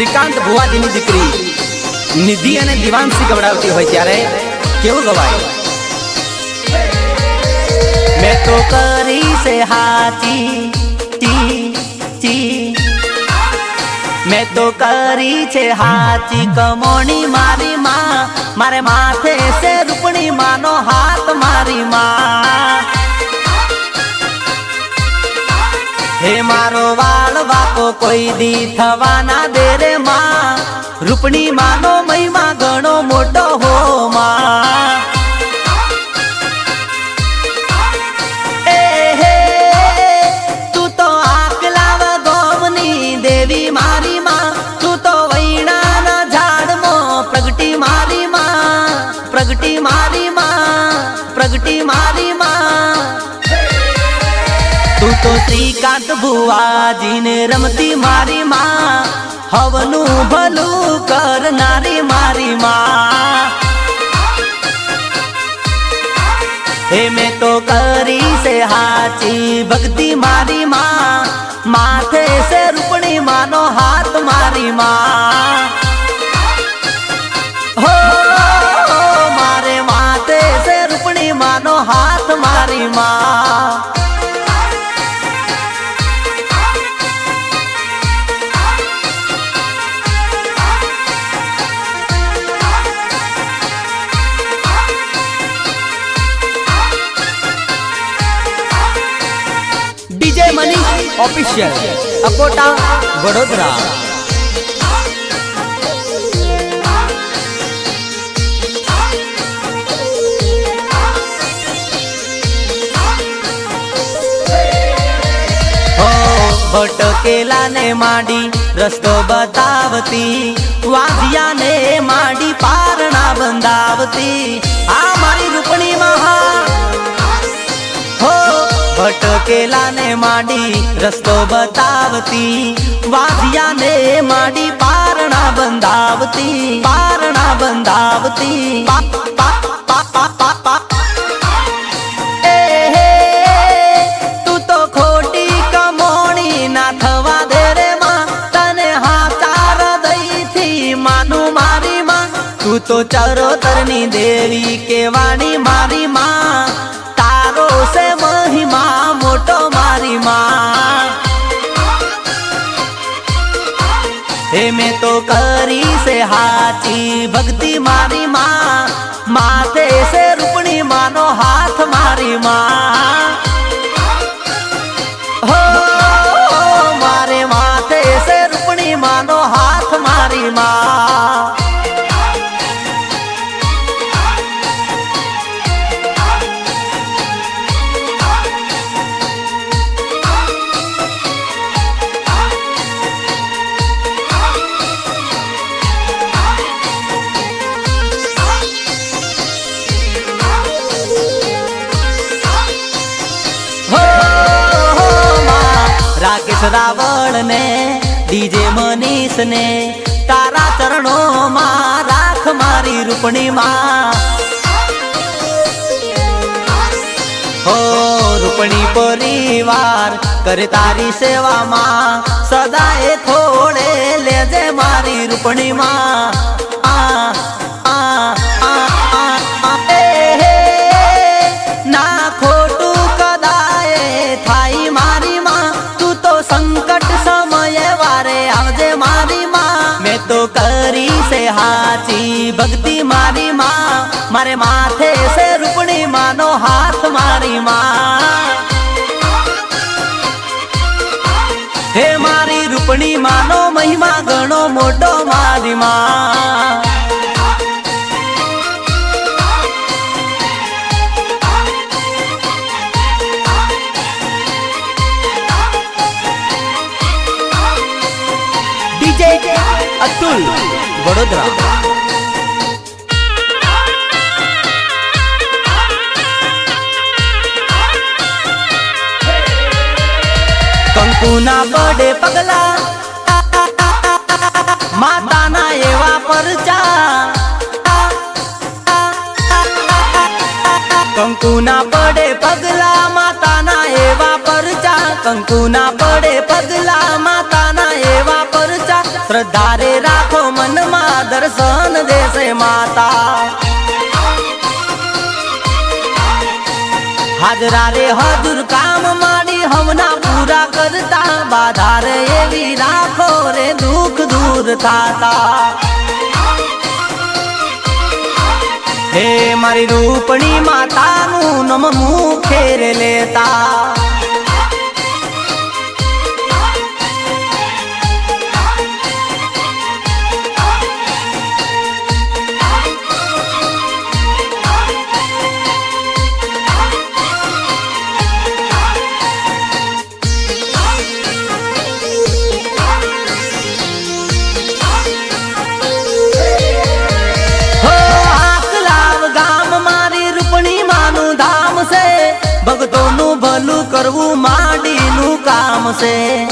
શ્રીકાંત ભુવાજીની દીકરી નિધિ અને દિવાંશી ગવડાવતી હોય ત્યારે કેવું ગવાય? મેં તો કરી છે હાચી ટી ટી. મેં તો કરી છે હાથી, કમોણી મારી માં. મારે માથે છે રૂપણી માનો હાથ મારી માં. વાકો કોઈ દી થવાના દે માં રૂપણી માનો મહિમા ઘણો મોટો હો માં. શ્રીકાંત ભુવાજીને રમતી મારી માં હવનું ભલું કરનારી મારી માં. ઓફિશિયલ અકોટા વડોદરા ભટકેલા ને માંડી, રસ્તો બતાવતી વાંધિયા ને માંડી, પારણા બંધાવતી. આ મારી રૂપણી મહા ભટકેલા ને માંડી રસ્તો બતાવતી વાંધિયા ને માંડી પારણા બંધાવતી પારણા બંધાવતી. તું તો ખોટી કમોણી ના થવા દે કરી છે હાચી ભક્તિ મારી માં માથે છે રૂપણી માનો હાથ મારી માં. ને તારા ચરણો માં રાખ મારી રૂપણી માં હો રૂપણી પરિવાર, કરે તારી સેવામાં, સદાય થોડે લેજે મારી રૂપણી છે હાચી ભક્તિ મારી માં, મારે માથે છે રૂપણી માનો હાથ મારી માં. હે મારી રૂપણી માનો મહિમા ગણો મોટો મારી માં. વડોદરા. કંકુના પડે પગલા, માતાના એવા પરચા. કંકુના પડે પગલા, માતાના એવા પરચા. કંકુના પડે પગલા, માતાના એવા પરચા. શ્રદ્ધા દર્શન દેશે માતા હાજરા રે હજુર કામ માડી હમના પૂરા કરતા બાધા રે એવી રાખો રે દુઃખ દૂર થાતા હે મારી રૂપણી માતાનું નમ મુખેર લેતા માંડીનું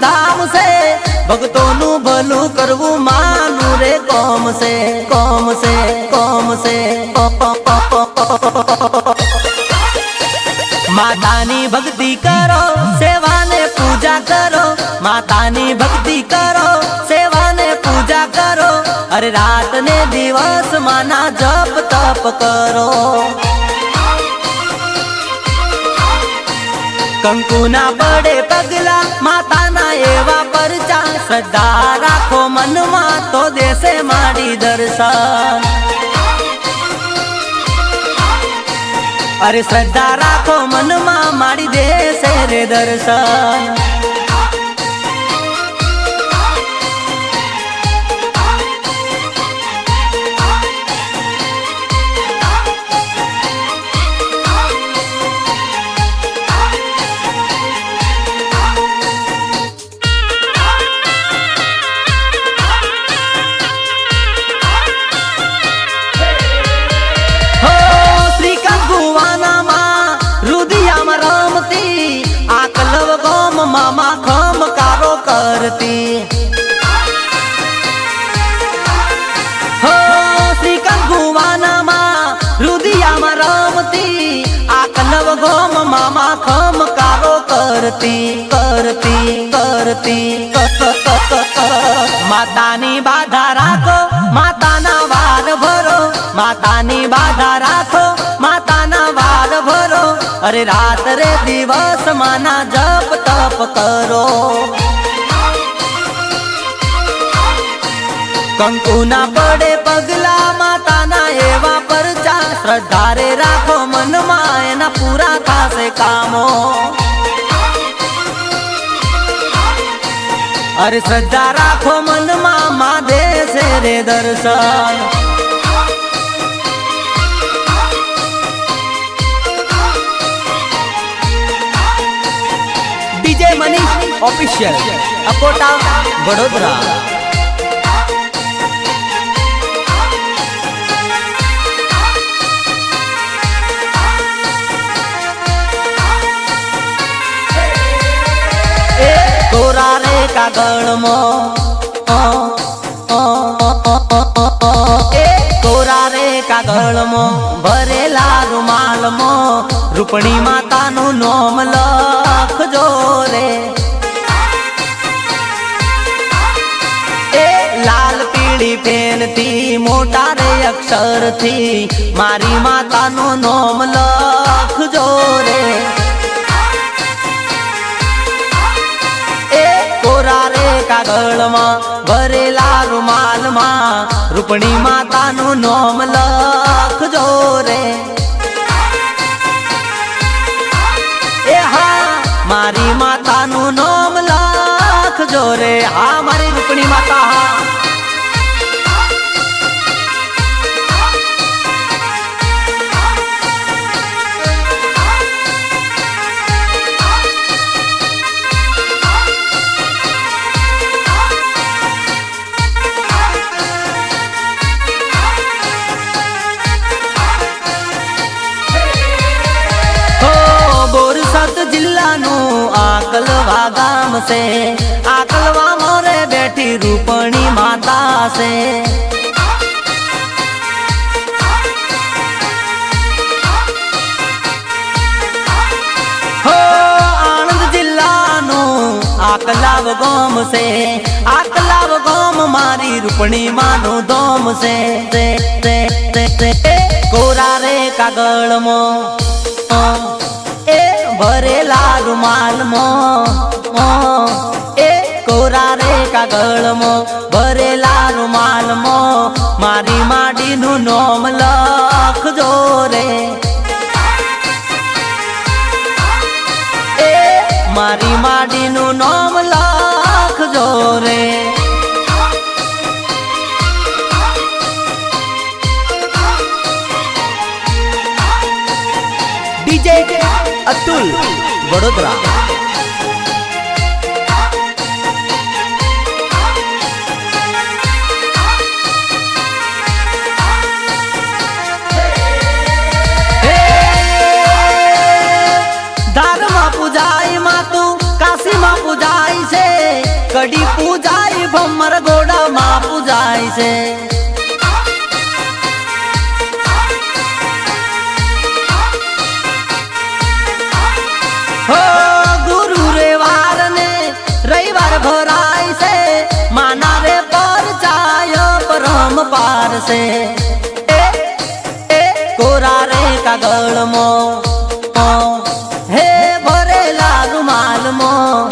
કામ છે ભક્તોનું ભલું કરવું માનું રે કોમ છે કોમ છે કોમ છે માતાની ભક્તિ કરો સેવાને પૂજા કરો માતાની ભક્તિ કરો અરે રાત ને દિવસ માના જપ તપ કરો. કંકુના પડે પગલા, માતાના એવા પરચા, શ્રદ્ધા રાખો મનમાં તો દેશે માડી દર્શન. અરે શ્રદ્ધા રાખો મનમાં માડી દેશે રે દર્શન. મામા ખમ કારો કરતી. હો શ્રી કંકુવાનામાં રુદિયામાં રમતી. આ કલવ ગોમ મામા ખમ કારો કરતી કરતી કરતી માતાની બાધા રાખો, માતાના વાર ભરો, માતાની અરે રાત રે દિવસ માના જપ તપ કરો. કંકુના પડે પગલા માતાના એવા પરચા શ્રદ્ધા રાખો મનમાં એના પૂરા થશે કામો. અરે શ્રદ્ધા રાખો મનમાં મા દેશે રે દર્શન. ઓફિશિયલ અકોટા વડોદરા કોરા રે કાગળમાં એ કોરા રે કાગળમાં ભરેલા રૂમાલમાં રૂપણી માતાનું નોમ લખજો રે પીળી પેનથી મોટા રે અક્ષરથી મારી માતાનું નોમ લખજો રે. એ કોરા રે કાગળમાં ભરેલા રૂમાલમાં રૂપણી માતાનું નોમ લખજો રે. એ હા, મારી માતાનું નોમ લખજો રે. હા, મારી રૂપણી માતા, હો. આકલવા ગામ છે આકલવા મોરે બેઠી રૂપણી માતા છે આકલાવ ગોમ છે આકલાવ ગોમ મારી રૂપણી માનો દોમ છે કોરા રે કાગળમાં. એ ભરેલા રૂમાલમાં એ કોરા રે કાગળમાં ભરેલા રૂમાલમાં મારી માડીનું નોમ લખજો રે. એ મારી માડીનું નોમ લખજો રે. અતુલ. વડોદરા. કડી પૂજાય ભમર ગોડામાં પૂજાય છે. એ કોરા રે કાગળમાં હે ભરેલા રૂમાલમાં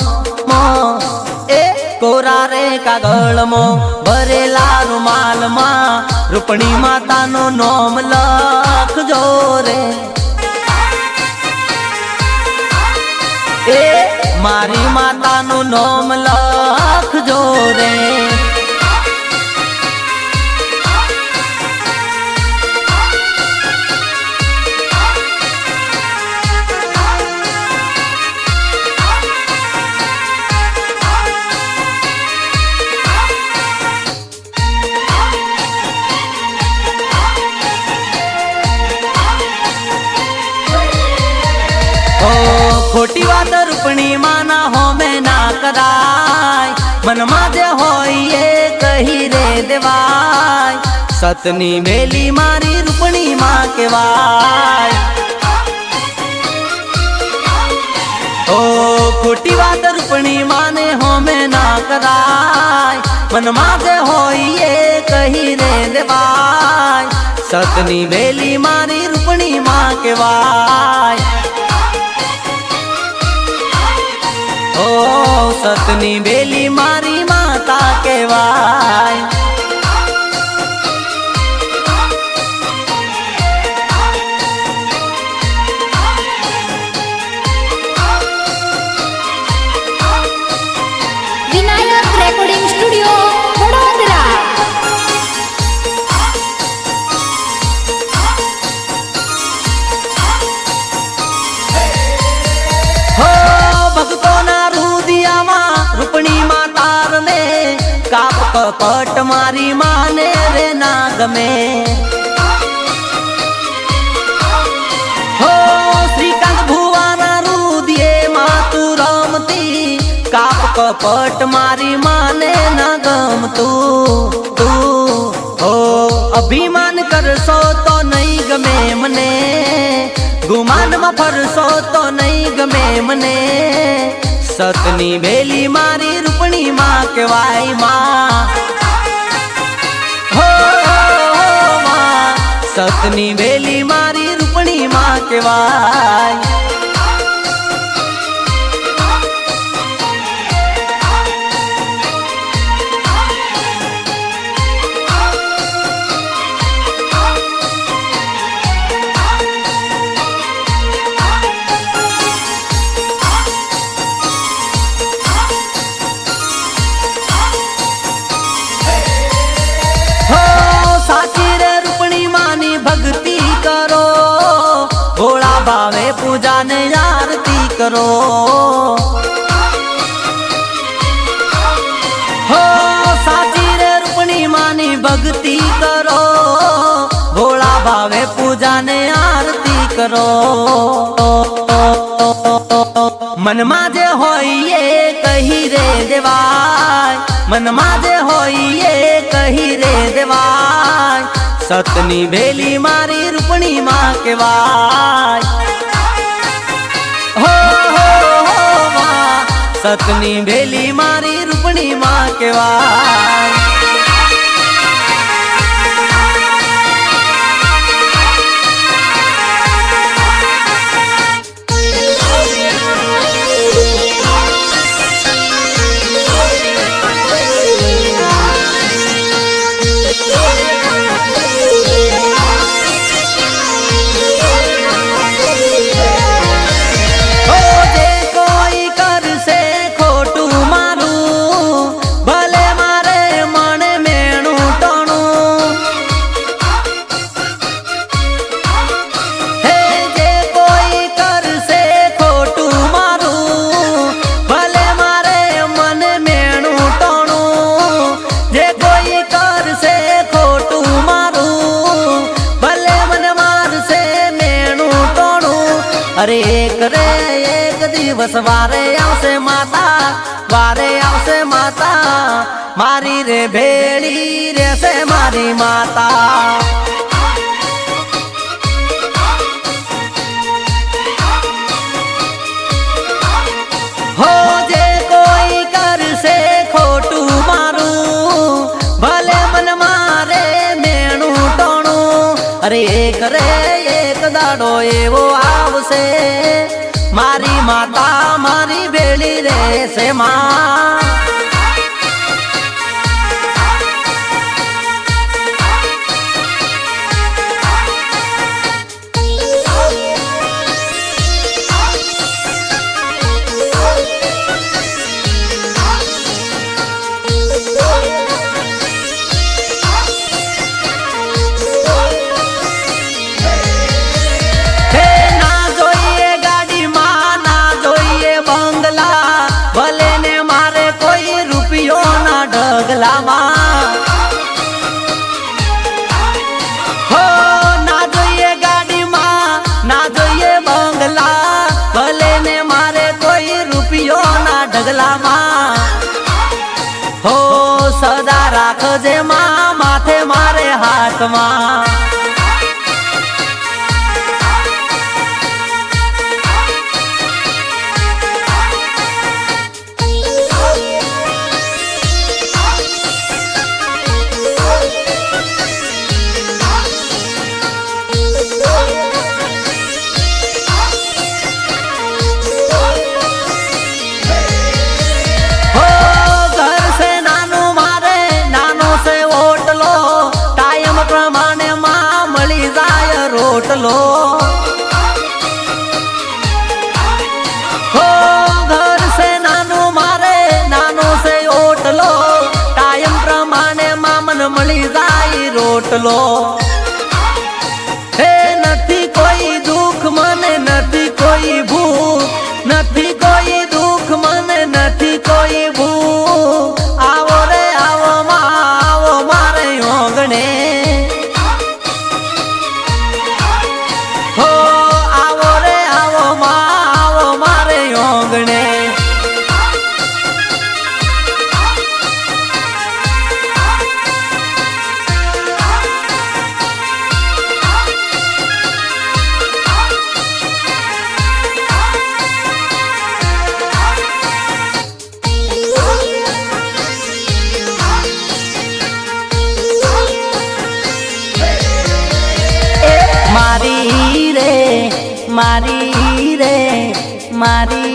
એ કોરા રે કાગળમાં ભરેલા રૂમાલમાં રૂપણી માતાનો નોમ લખજો રે એ મારી માતાનું નોમ લખજો રે દેવાય. સતની મેલી મારી રૂપણી માં કહેવાય. ઓ, ખોટી વાત રૂપણી માને હોમે ના કરાય. મનમાં જે હોય એ કહી રે દેવાય. સતની વેલી મારી રૂપણી માં કહેવાય. ઓ, સતની બેલી મારી માતા કહેવાય. કપટ મારી માને રે ના ગમે ભુવાના રુદિયે માતું રમતી કાપ કપટ મારી માને ના ગમતું તું. હો, અભિમાન કરશો તો નહીં ગમે મને. ગુમાનમાં ફરશો તો નહીં ગમે મને. સતની બેલી મારી રૂપણી માં કહેવાયમાં. હો સતની બેલી મારી રૂપણી માં કહેવાય. ભાવે પૂજાને આરતી કરો. હો, સાચી રે રૂપણી માની ભક્તિ કરો. ભોળા ભાવે પૂજા ને આરતી કરો. મનમાં જે હોય એ કહી રે દેવાય. મનમાં જે હોય એ કહી રે દેવાય. સતની ભેલી મારી રૂપણી માં કેવાય હો હો માં. સતની ભેલી મારી રૂપણીમાં કેવાય દિવસ વારે આવશે માતા, વારે આવશે માતા. મારી રે ભેળી રહેશે મારી માતા. હો કોઈ કરશે ખોટું મારું, ભલે મન મારે મેણું ટોણું. અરે એક રે એક દાડો એવો આવશે. મારી માતા મારી ભેળી રહેશે માં. زما Oh.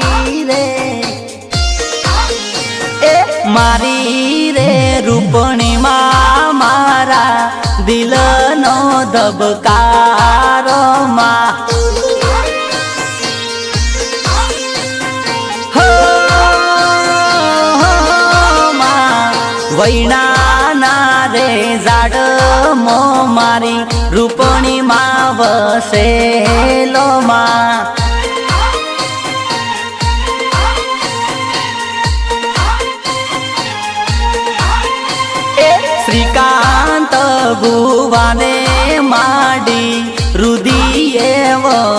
મારી રે. એ મારી રે રૂપણીમાં મારા દિલનો ધબકારો માં, વૈણાના રે જાડ મો મારી રૂપણીમાં વસેલો માં.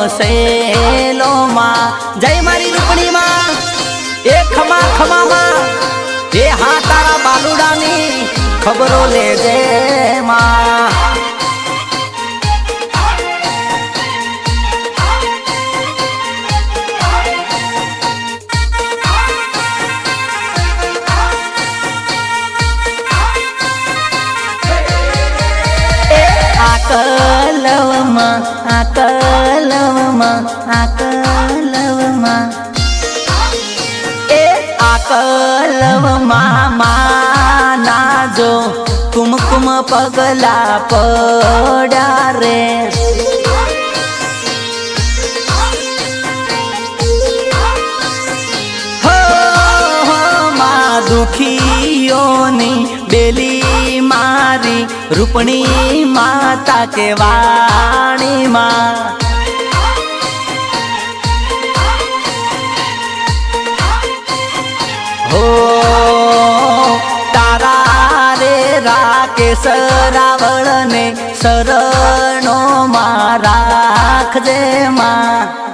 વસેલો માં જય મારી રૂપણી માં એ ખમા ખમા માં એ હા તારા બાલુડાની ખબરો લેજે માં. એ આકલવમાં માના જો કુમકુમ પગલા પડ્યા રે. દુખીઓની બેલી મારી, રૂપણી માતા કે વાણી રાકેશ રાવળને શરણો માં રાખજે માં.